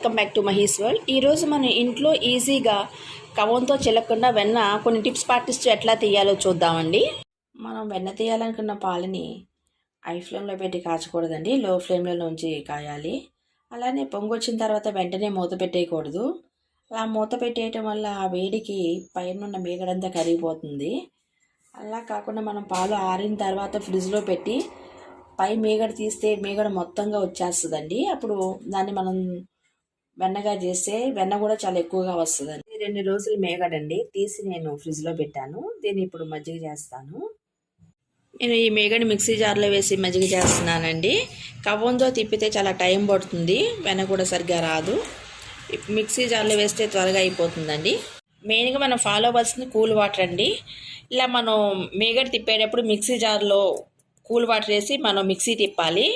Welcome back to Mahi's world ఈరోజు మనం ఇంట్లో ఈజీగా కవంతో చిలకుండా వెన్న కొన్ని టిప్స్ పాటిస్తూ ఎట్లా తీయాలో చూద్దామండి. మనం వెన్న తీయాలనుకున్న పాలని హై ఫ్లేమ్లో పెట్టి కాచకూడదండి. లో ఫ్లేమ్లో నుంచి కాయాలి. అలానే పొంగు వచ్చిన తర్వాత వెంటనే మూత పెట్టేయకూడదు. అలా మూత పెట్టేయటం వల్ల ఆ వేడికి పైన ఉన్న మీగడంతా కరిగిపోతుంది. అలా కాకుండా మనం పాలు ఆరిన తర్వాత ఫ్రిడ్జ్లో పెట్టి పై మీగడ తీస్తే మేగడ మొత్తంగా వచ్చేస్తుందండి. అప్పుడు దాన్ని మనం వెన్నగా చేస్తే వెన్న కూడా చాలా ఎక్కువగా వస్తుందండి. రెండు రోజులు మేగడండి. తీసి నేను ఫ్రిడ్జ్లో పెట్టాను. దీన్ని ఇప్పుడు మజ్జిగ చేస్తాను. నేను ఈ మేగడి మిక్సీ జార్లో వేసి మజ్జిగ చేస్తున్నానండి. కవ్వంతో తిప్పితే చాలా టైం పడుతుంది. వెన్న కూడా సరిగ్గా రాదు. మిక్సీ జార్లో వేస్తే త్వరగా అయిపోతుందండి. మెయిన్గా మనం ఫాలో అవ్వాల్సింది కూల్ వాటర్ అండి. ఇలా మనం మేగడి తిప్పేటప్పుడు మిక్సీ జార్లో కూల్ వాటర్ వేసి మనం మిక్సీ తిప్పాలి.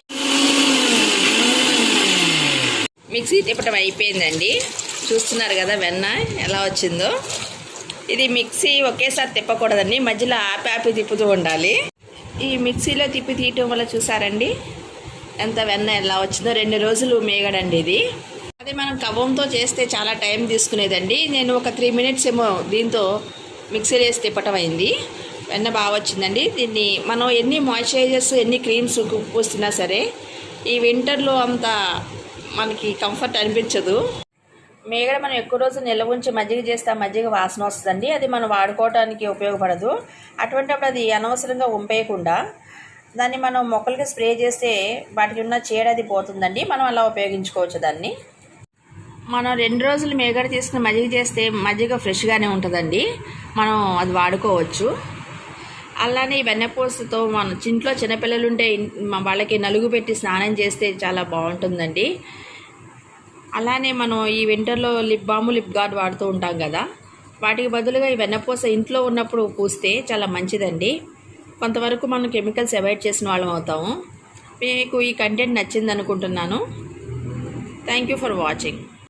మిక్సీ తిప్పటం అయిపోయిందండి. చూస్తున్నారు కదా వెన్న ఎలా వచ్చిందో. ఇది మిక్సీ ఒకేసారి తిప్పకూడదండి. మధ్యలో ఆపి ఆపి తిప్పుతూ ఉండాలి. ఈ మిక్సీలో తిప్పి తీయటం వల్ల చూసారండి. ఎంత వెన్న ఎలా వచ్చిందో. రెండు రోజులు మేగడండి ఇది. అదే మనం కవ్వంతో చేస్తే చాలా టైం తీసుకునేదండి. నేను ఒక త్రీ మినిట్స్ ఏమో దీంతో మిక్సీలో వేసి తిప్పటం అయింది. వెన్న బాగా వచ్చిందండి. దీన్ని మనం ఎన్ని మాయిశ్చరైజర్స్ ఎన్ని క్రీమ్స్ పూస్తున్నా సరే ఈ వింటర్లో అంత మనకి కంఫర్ట్ అనిపించదు. మేగడ మనం ఎక్కువ రోజులు నిల్వ ఉంచి మజ్జిగ చేస్తే మజ్జిగ వాసన వస్తుందండి. అది మనం వాడుకోవడానికి ఉపయోగపడదు. అటువంటిప్పుడు అది అనవసరంగా ఉంపేయకుండా దాన్ని మనం మొక్కలకి స్ప్రే చేస్తే వాటికి ఉన్న చీడ అది పోతుందండి. మనం అలా ఉపయోగించుకోవచ్చు దాన్ని. మనం రెండు రోజులు మేగడ తీసుకుని మజ్జిగ చేస్తే మజ్జిగ ఫ్రెష్గానే ఉంటుందండి. మనం అది వాడుకోవచ్చు. అలానే ఈ వెన్నపూసతో మన ఇంట్లో చిన్నపిల్లలు ఉంటే వాళ్ళకి నలుగు పెట్టి స్నానం చేస్తే చాలా బాగుంటుందండి. అలానే మనం ఈ వింటర్లో లిప్ బాము లిప్ గార్డ్ వాడుతూ ఉంటాం కదా. వాటికి బదులుగా ఈ వెన్నపూస ఇంట్లో ఉన్నప్పుడు పూస్తే చాలా మంచిదండి. కొంతవరకు మనం కెమికల్స్ అవాయిడ్ చేసిన వాళ్ళం అవుతాము. మీకు ఈ కంటెంట్ నచ్చింది అనుకుంటున్నాను థ్యాంక్ యూ ఫర్ వాచింగ్